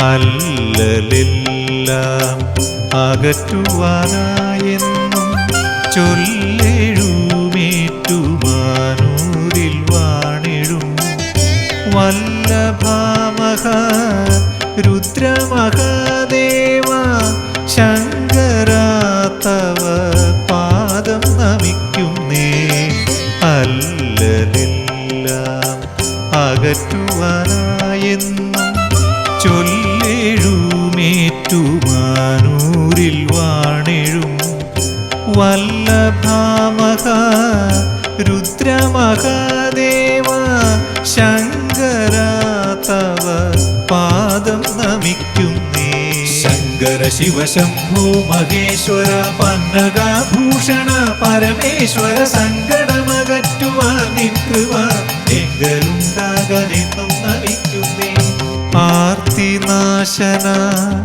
അല്ലലെല്ലാം അകറ്റുവാനായെന്നും ചൊല്ലെഴുമേറ്റുമാനൂരിൽ വാണിടും. വല്ലഭാമഹ രുദ്രമഹാദേവ ശങ്കരാത്തവ പാദം നമിക്കുന്നേ. അല്ലലെല്ലാം അകറ്റുവാനായെന്നും ചൊല്ലെഴുമേറ്റുമാനൂരിൽ വാണെഴും. വല്ലഭാമക രുദ്രമഹാദേവ ശങ്കരാതവ പാദം നമിക്കുന്നേ. ശങ്കര ശിവ ശംഭോ മഹേശ്വര പന്നകാഭൂഷണ പരമേശ്വര സങ്കടമകറ്റുവാൻ കൃപ എങ്കലുണ്ടാകനെന്നും നമിക്കുന്നേ ആർത്തിനാശന